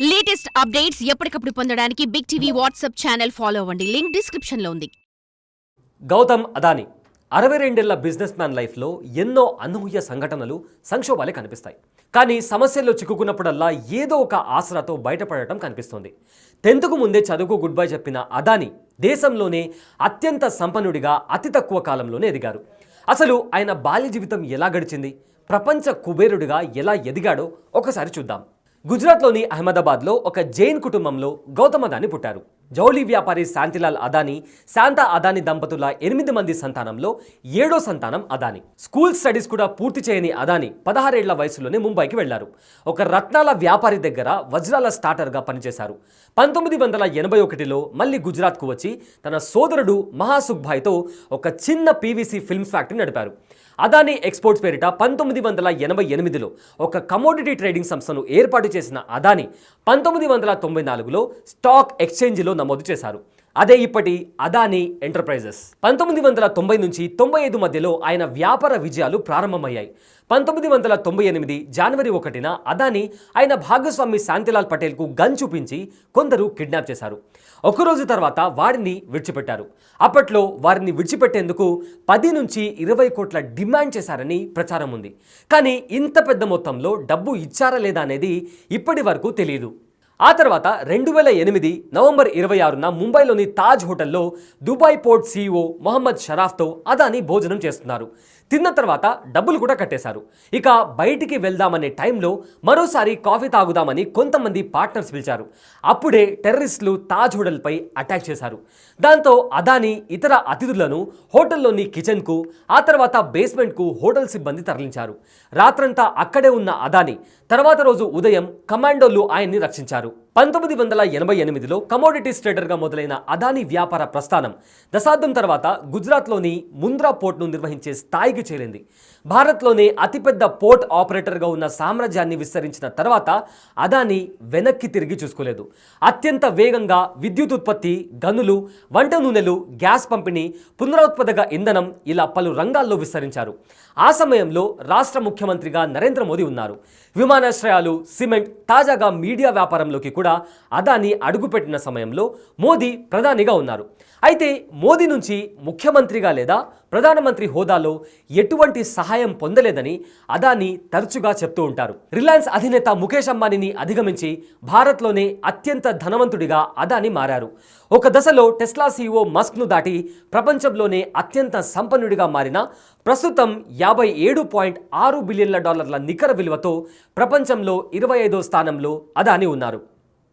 Latest updates ఎప్పటికప్పుడు పొందడానికి big TV WhatsApp channel follow అవ్వండి. లింక్ డిస్క్రిప్షన్లో ఉంది. గౌతమ్ అదానీ అరవై రెండేళ్ళ బిజినెస్ మ్యాన్ లైఫ్లో ఎన్నో అనూహ్య సంఘటనలు సంక్షోభాలే కనిపిస్తాయి. కానీ సమస్యల్లో చిక్కుకున్నప్పుడల్లా ఏదో ఒక ఆసరాతో బయటపడటం కనిపిస్తోంది. టెన్త్కు ముందే చదువుకు గుడ్ బై చెప్పిన అదానీ దేశంలోనే అత్యంత సంపన్నుడిగా అతి తక్కువ కాలంలోనే ఎదిగారు. అసలు ఆయన బాల్య జీవితం ఎలా గడిచింది? ప్రపంచ కుబేరుడిగా ఎలా ఎదిగాడో ఒకసారి చూద్దాం. గుజరాత్లోని అహ్మదాబాద్లో ఒక జైన్ కుటుంబంలో గౌతమ దాన్ని పుట్టారు. జౌలీ వ్యాపారి శాంతిలాల్ అదానీ శాంతా అదానీ దంపతుల ఎనిమిది మంది సంతానంలో ఏడో సంతానం అదానీ. స్కూల్ స్టడీస్ కూడా పూర్తి చేయని అదానీ పదహారేళ్ళ వయసులోనే ముంబైకి వెళ్ళారు. ఒక రత్నాల వ్యాపారి దగ్గర వజ్రాల స్టార్టర్గా పనిచేశారు. పంతొమ్మిది వందల ఎనభై ఒకటిలో మళ్ళీ గుజరాత్కు వచ్చి తన సోదరుడు మహాసుఖ్భాయ్తో ఒక చిన్న పీవీసీ ఫిల్మ్ ఫ్యాక్టరీ నడిపారు. అదానీ ఎక్స్పోర్ట్స్ పేరిట పంతొమ్మిది వందల ఎనభై ఎనిమిదిలో ఒక కమోడిటీ ట్రేడింగ్ సంస్థను ఏర్పాటు చేసిన అదానీ పంతొమ్మిది వందల తొంభై నాలుగులో స్టాక్ ఎక్స్చేంజ్లో నమోదు చేశారు. అదే ఇప్పటి అదానీ ఎంటర్ప్రైజెస్. పంతొమ్మిది వందల తొంభై నుంచి తొంభై ఐదు మధ్యలో ఆయన వ్యాపార విజయాలు ప్రారంభమయ్యాయి. పంతొమ్మిది వందల తొంభై ఎనిమిది జనవరి ఒకటిన అదానీ ఆయన భాగస్వామి శాంతిలాల్ పటేల్కు గన్ చూపించి కొందరు కిడ్నాప్ చేశారు. ఒకరోజు తర్వాత వారిని విడిచిపెట్టారు. అప్పట్లో వారిని విడిచిపెట్టేందుకు పది నుంచి ఇరవై కోట్ల డిమాండ్ చేశారని ప్రచారం ఉంది. కానీ ఇంత పెద్ద మొత్తంలో డబ్బు ఇచ్చారా లేదా అనేది ఇప్పటి వరకు తెలియదు ఆ తర్వాత రెండు వేల ఎనిమిది నవంబర్ ఇరవై ఆరున ముంబైలోని తాజ్ హోటల్లో దుబాయ్ పోర్ట్ సీఈఓ మొహమ్మద్ షరాఫ్తో అదాని భోజనం చేస్తున్నారు. తిన్న తర్వాత డబ్బులు కూడా కట్టేశారు. ఇక బయటికి వెళ్దామనే టైంలో మరోసారి కాఫీ తాగుదామని కొంతమంది పార్ట్నర్స్ పిలిచారు. అప్పుడే టెర్రరిస్టులు తాజ్ హోటల్పై అటాక్ చేశారు. దాంతో అదాని ఇతర అతిథులను హోటల్లోని కిచెన్కు ఆ తర్వాత బేస్మెంట్కు హోటల్ సిబ్బంది తరలించారు. రాత్రంతా అక్కడే ఉన్న అదాని తర్వాత రోజు ఉదయం కమాండోలు ఆయన్ని రక్షించారు. out పంతొమ్మిది వందల ఎనభై ఎనిమిదిలో కమోడిటీస్ ట్రేడర్గా మొదలైన అదానీ వ్యాపార ప్రస్థానం దశాబ్దం తర్వాత గుజరాత్లోని ముంద్రా పోర్ట్ను నిర్వహించే స్థాయికి చేరింది. భారత్లోనే అతిపెద్ద పోర్ట్ ఆపరేటర్గా ఉన్న సామ్రాజ్యాన్ని విస్తరించిన తర్వాత అదానీ వెనక్కి తిరిగి చూసుకోలేదు. అత్యంత వేగంగా విద్యుత్ ఉత్పత్తి గనులు వంట నూనెలు గ్యాస్ పంపిణీ పునరుత్పాదక ఇంధనం ఇలా పలు రంగాల్లో విస్తరించారు. ఆ సమయంలో రాష్ట్ర ముఖ్యమంత్రిగా నరేంద్ర మోదీ ఉన్నారు. విమానాశ్రయాలు సిమెంట్ తాజాగా మీడియా వ్యాపారంలోకి కూడా అదాని అడుగుపెట్టిన సమయంలో మోదీ ప్రధానిగా ఉన్నారు. అయితే మోదీ నుంచి ముఖ్యమంత్రిగా లేదా ప్రధానమంత్రి హోదాలో ఎటువంటి సహాయం పొందలేదని అదాని తరచుగా చెప్తూ ఉంటారు. రిలయన్స్ అధినేత ముఖేష్ అంబానీని అధిగమించి భారత్లోనే అత్యంత ధనవంతుడిగా అదాని మారారు. ఒక దశలో టెస్లా సీఈఓ మస్క్ను దాటి ప్రపంచంలోనే అత్యంత సంపన్నుడిగా మారిన ప్రస్తుతం యాభై ఏడు పాయింట్ ఆరు బిలియన్ల డాలర్ల నికర విలువతో ప్రపంచంలో ఇరవై ఐదో స్థానంలో అదాని ఉన్నారు.